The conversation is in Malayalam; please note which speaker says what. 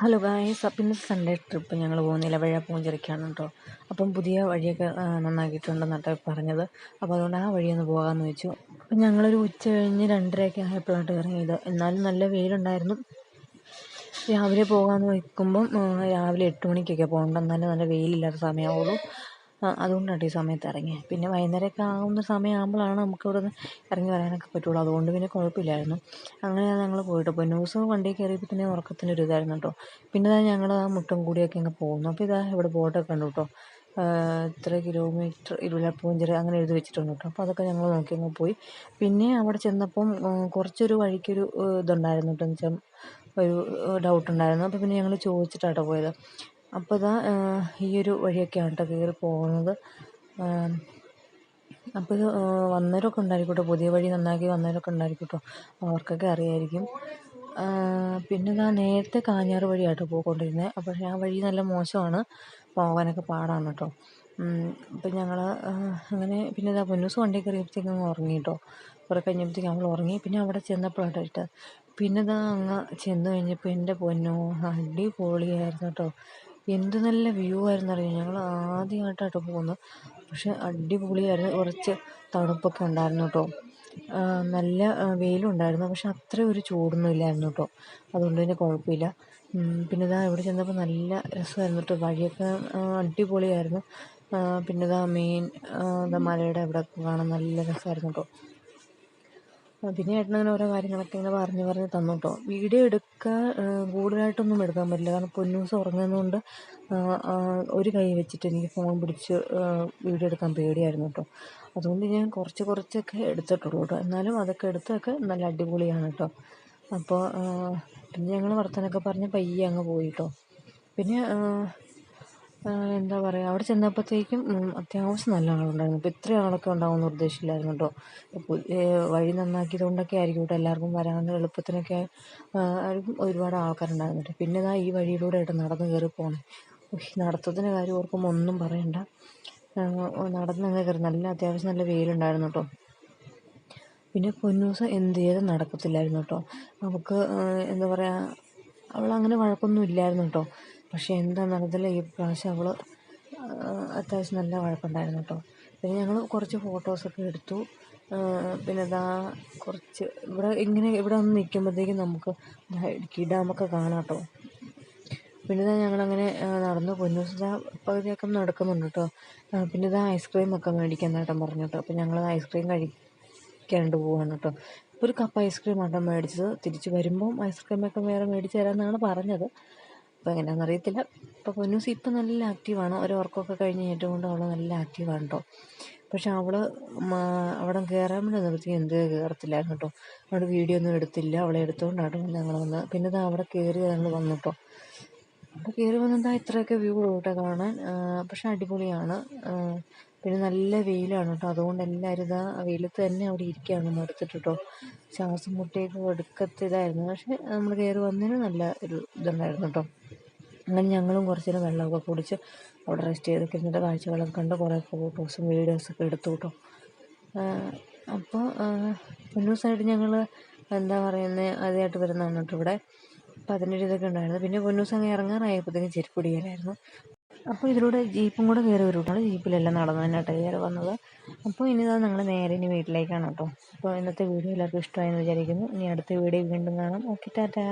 Speaker 1: ഹലോ ഗായസ് അപ്പം ഇന്ന് സൺഡേ ട്രിപ്പ് ഞങ്ങൾ പോകുന്ന ഇലവഴ പൂഞ്ചിറയ്ക്കാണ് കേട്ടോ അപ്പം പുതിയ വഴിയൊക്കെ നന്നാക്കിയിട്ടുണ്ടെന്നാട്ടോ പറഞ്ഞത്. അപ്പോൾ അതുകൊണ്ട് ആ വഴിയൊന്ന് പോകാമെന്ന് വെച്ചു. അപ്പം ഞങ്ങളൊരു ഉച്ച കഴിഞ്ഞ് രണ്ടരയൊക്കെ ആയപ്പോഴാണ് ഇറങ്ങിയത്. എന്നാലും നല്ല വെയിലുണ്ടായിരുന്നു. രാവിലെ പോകാമെന്ന് വയ്ക്കുമ്പം രാവിലെ എട്ട് മണിക്കൊക്കെ പോകേണ്ട എന്നാലും നല്ല വെയിലില്ലാത്ത സമയമാവുള്ളൂ. അതുകൊണ്ടാണ് ഈ സമയത്ത് ഇറങ്ങിയത് പിന്നെ വൈകുന്നേരമൊക്കെ ആകുന്ന സമയമാകുമ്പോഴാണ് നമുക്ക് ഇവിടെ നിന്ന് ഇറങ്ങി വരാനൊക്കെ പറ്റുള്ളൂ. അതുകൊണ്ട് പിന്നെ കുഴപ്പമില്ലായിരുന്നു. അങ്ങനെ ഞങ്ങൾ പോയിട്ട് പൊന്നൂസ് വണ്ടിയിൽ കയറിയപ്പോൾ തന്നെ ഉറക്കത്തിന്റെ ഒരു ഇതായിരുന്നു കേട്ടോ. പിന്നെ ഞങ്ങൾ ആ മുട്ടം കൂടിയൊക്കെ അങ്ങ് പോകുന്നു. അപ്പോൾ ഇതാ ഇവിടെ ബോട്ടൊക്കെ കണ്ടു കേട്ടോ. ഇത്ര കിലോമീറ്റർ ഇരുളപ്പൂഞ്ചിറ അങ്ങനെ എഴുതി വെച്ചിട്ടുണ്ട് കേട്ടോ. അപ്പോൾ അതൊക്കെ ഞങ്ങൾ നോക്കി അങ്ങ് പോയി. പിന്നെ അവിടെ ചെന്നപ്പം കുറച്ചൊരു വഴിക്കൊരു ഇതുണ്ടായിരുന്നു കേട്ടോ. എന്ന് വെച്ചാൽ ഒരു ഡൗട്ട് ഉണ്ടായിരുന്നു. അപ്പോൾ പിന്നെ ഞങ്ങൾ ചോദിച്ചിട്ടാട്ടോ പോയത്. അപ്പോൾ ഇതാ ഈ ഒരു വഴിയൊക്കെയാണ് കേട്ടോ കയറി പോകുന്നത് അപ്പോൾ ഇത് വന്നവരൊക്കെ ഉണ്ടായിരിക്കും പുതിയ വഴി നന്നാക്കി വന്നവരൊക്കെ ഉണ്ടായിരിക്കും കേട്ടോ അവർക്കൊക്കെ അറിയായിരിക്കും. പിന്നെ ഇതാ നേരത്തെ കാഞ്ഞാറ് വഴിയാട്ടോ പോയിക്കൊണ്ടിരുന്നത് അപ്പോൾ ആ വഴി നല്ല മോശമാണ് പോകാനൊക്കെ പാടാണ് കേട്ടോ അപ്പം ഞങ്ങൾ അങ്ങനെ പിന്നെ ഇതാ പൊന്നൂസ് വണ്ടി കയറിയപ്പോഴത്തേക്കും ഉറങ്ങി കേട്ടോ കുറേ കഴിഞ്ഞപ്പോഴത്തേക്കും നമ്മൾ ഉറങ്ങി പിന്നെ അവിടെ ചെന്നപ്പോഴാട്ടോ പിന്നെ ഇതാ അങ്ങ് ചെന്ന് കഴിഞ്ഞപ്പോൾ എന്റെ പൊന്നോ അടിപൊളിയായിരുന്നു കേട്ടോ. എന്ത് നല്ല വ്യൂ ആയിരുന്നു അറിയോ ഞങ്ങൾ ആദ്യമായിട്ടാണ് പോകുന്നത്. പക്ഷേ അടിപൊളിയായിരുന്നു. കുറച്ച് തണുപ്പൊക്കെ ഉണ്ടായിരുന്നു കേട്ടോ. നല്ല വെയിലും ഉണ്ടായിരുന്നു പക്ഷെ അത്ര ഒരു ചൂടൊന്നും ഇല്ലായിരുന്നു കേട്ടോ. അതുകൊണ്ട് തന്നെ കുഴപ്പമില്ല. പിന്നെ ഇതാ ഇവിടെ ചെന്നപ്പോൾ നല്ല രസമായിരുന്നു കേട്ടോ. വഴിയൊക്കെ അടിപൊളിയായിരുന്നു. പിന്നെ ഇതാ മെയിൻ മലയുടെ അവിടെ കാണാൻ നല്ല രസമായിരുന്നു കേട്ടോ. പിന്നെ ഏട്ടൻ അങ്ങനെ ഓരോ കാര്യങ്ങളൊക്കെ ഇങ്ങനെ പറഞ്ഞ് പറഞ്ഞ് തന്നു കേട്ടോ വീഡിയോ എടുക്കാൻ കൂടുതലായിട്ടൊന്നും എടുക്കാൻ പറ്റില്ല. കാരണം പൊന്നൂസ് ഉറങ്ങുന്നതുകൊണ്ട് ഒരു കൈ വെച്ചിട്ട് എനിക്ക് ഫോൺ പിടിച്ച് വീഡിയോ എടുക്കാൻ പേടിയായിരുന്നു കേട്ടോ. അതുകൊണ്ട് ഞാൻ കുറച്ച് കുറച്ചൊക്കെ എടുത്തിട്ടുള്ളൂ കേട്ടോ. എന്നാലും അതൊക്കെ എടുത്തൊക്കെ നല്ല അടിപൊളിയാണ് കേട്ടോ. അപ്പോൾ പിന്നെ ഞങ്ങൾ വർത്തനൊക്കെ പറഞ്ഞ് പയ്യെ അങ്ങ് പോയി കേട്ടോ. പിന്നെ എന്താ പറയുക അവിടെ ചെന്നപ്പോഴത്തേക്കും അത്യാവശ്യം നല്ല ആളുണ്ടായിരുന്നു. ഇപ്പോൾ ഇത്രയും ആളൊക്കെ ഉണ്ടാകുമെന്ന് ഉദ്ദേശിച്ചില്ലായിരുന്നു കേട്ടോ. വഴി നന്നാക്കിയത് കൊണ്ടൊക്കെ ആയിരിക്കും കേട്ടോ എല്ലാവർക്കും വരാൻ എളുപ്പത്തിനൊക്കെ ഒരുപാട് ആൾക്കാരുണ്ടായിരുന്നു കേട്ടോ. പിന്നെ ഇതാ ഈ വഴിയിലൂടെ ആയിട്ട് നടന്ന് കയറി പോകണേ നടത്തത്തിന്റെ കാര്യം ഓർക്കുമ്പോൾ ഒന്നും പറയണ്ട. നടന്നങ്ങ് കയറി. നല്ല അത്യാവശ്യം നല്ല വെയിലുണ്ടായിരുന്നു കേട്ടോ. പിന്നെ പൊന്നൂസ എന്ത് ചെയ്തും നടക്കത്തില്ലായിരുന്നു കേട്ടോ. നമുക്ക് എന്താ പറയുക അവളങ്ങനെ വഴക്കൊന്നും ഇല്ലായിരുന്നു കേട്ടോ. പക്ഷേ എന്താണെന്ന് അറിയത്തില്ല ഈ പ്രാവശ്യം അവൾ അത്യാവശ്യം നല്ല വഴക്കുണ്ടായിരുന്നു കേട്ടോ. പിന്നെ ഞങ്ങൾ കുറച്ച് ഫോട്ടോസൊക്കെ എടുത്തു. പിന്നെ ഇതാ കുറച്ച് ഇവിടെ ഇങ്ങനെ ഇവിടെ വന്ന് നിൽക്കുമ്പോഴത്തേക്കും നമുക്ക് ഇടുക്കി ഡാമൊക്കെ കാണാം കേട്ടോ. പിന്നെ ഇതാ ഞങ്ങളങ്ങനെ നടന്നു പൊന്നൂസ് പകുതിയൊക്കെ നടക്കുന്നുണ്ട് കേട്ടോ. പിന്നെ ഇതാ ഐസ്ക്രീമൊക്കെ മേടിക്കാൻ നേട്ടം പറഞ്ഞു കേട്ടോ. അപ്പോൾ ഞങ്ങൾ ഐസ്ക്രീം കഴിക്കാണ്ട് പോവാണ് കേട്ടോ. ഒരു കപ്പ് ഐസ്ക്രീം ആട്ടം മേടിച്ചത്. തിരിച്ച് വരുമ്പം ഐസ്ക്രീമൊക്കെ വേറെ മേടിച്ച് തരാമെന്നാണ് പറഞ്ഞത്. അപ്പോൾ എങ്ങനെയാണെന്ന് അറിയത്തില്ല. ഇപ്പോൾ പൊന്നൂസി ഇപ്പം നല്ല ആക്റ്റീവാണ് ഒരു വർക്കൊക്കെ കഴിഞ്ഞ് ഏറ്റവും കൊണ്ട് അവൾ നല്ല ആക്റ്റീവാണ് കേട്ടോ പക്ഷെ അവൾ അവിടെ കയറാൻ വേണ്ടി നിർത്തി എന്ത് കയറത്തില്ലായിരുന്നു കേട്ടോ അവിടെ വീഡിയോ ഒന്നും എടുത്തില്ല. അവളെ എടുത്തുകൊണ്ടാണ് ഞങ്ങൾ വന്ന് പിന്നെ ഇത് അവിടെ കയറി ഞങ്ങൾ വന്നു കേട്ടോ അപ്പോൾ കയറി വന്നെന്താ ഇത്രയൊക്കെ വ്യൂ കേട്ടോ കാണാൻ. പക്ഷെ അടിപൊളിയാണ്. പിന്നെ നല്ല വെയിലാണ് കേട്ടോ അതുകൊണ്ട് എല്ലാവരും ഇതാ വെയിലത്ത് തന്നെ അവിടെ ഇരിക്കുകയാണ് മടുത്തിട്ട് കേട്ടോ ശ്വാസം മുട്ടിയൊക്കെ എടുക്കത്തിതായിരുന്നു പക്ഷെ നമ്മൾ കയറി വന്നതിന് നല്ല ഒരു ഇതുണ്ടായിരുന്നു കേട്ടോ അങ്ങനെ ഞങ്ങളും കുറച്ച് നേരം വെള്ളമൊക്കെ കുടിച്ച് അവിടെ റെസ്റ്റ് ചെയ്തൊക്കെ ഇരുന്നിട്ട് കാഴ്ചകളൊക്കെ കണ്ട് കുറേ ഫോട്ടോസും വീഡിയോസൊക്കെ എടുത്തു കേട്ടോ അപ്പോൾ ഒരു ദിവസമായിട്ട് ഞങ്ങൾ എന്താ പറയുന്നത് ആദ്യമായിട്ട് വരുന്നതാണ് കേട്ടോ ഇവിടെ. അപ്പോൾ അതിന്റെ ഇതൊക്കെ ഉണ്ടായിരുന്നു. പിന്നെ പൊന്നൂസ് അങ്ങ് ഇറങ്ങാറായപ്പോഴത്തേക്കും ചെരുപ്പ് അപ്പോൾ ഇതിലൂടെ ജീപ്പും കൂടെ കയറി വരുവാണ് ജീപ്പിലെല്ലാം നടന്നു തന്നെയാട്ടോ കയറി വന്നത്. അപ്പോൾ ഇനി ഇതാ ഞങ്ങൾ നേരെ ഇനി വീട്ടിലേക്കാണ് കേട്ടോ അപ്പോൾ ഇന്നത്തെ വീഡിയോ എല്ലാവർക്കും ഇഷ്ടമായെന്ന് വിചാരിക്കുന്നു. ഇനി അടുത്ത വീഡിയോ വീണ്ടും കാണാം. Okay tata.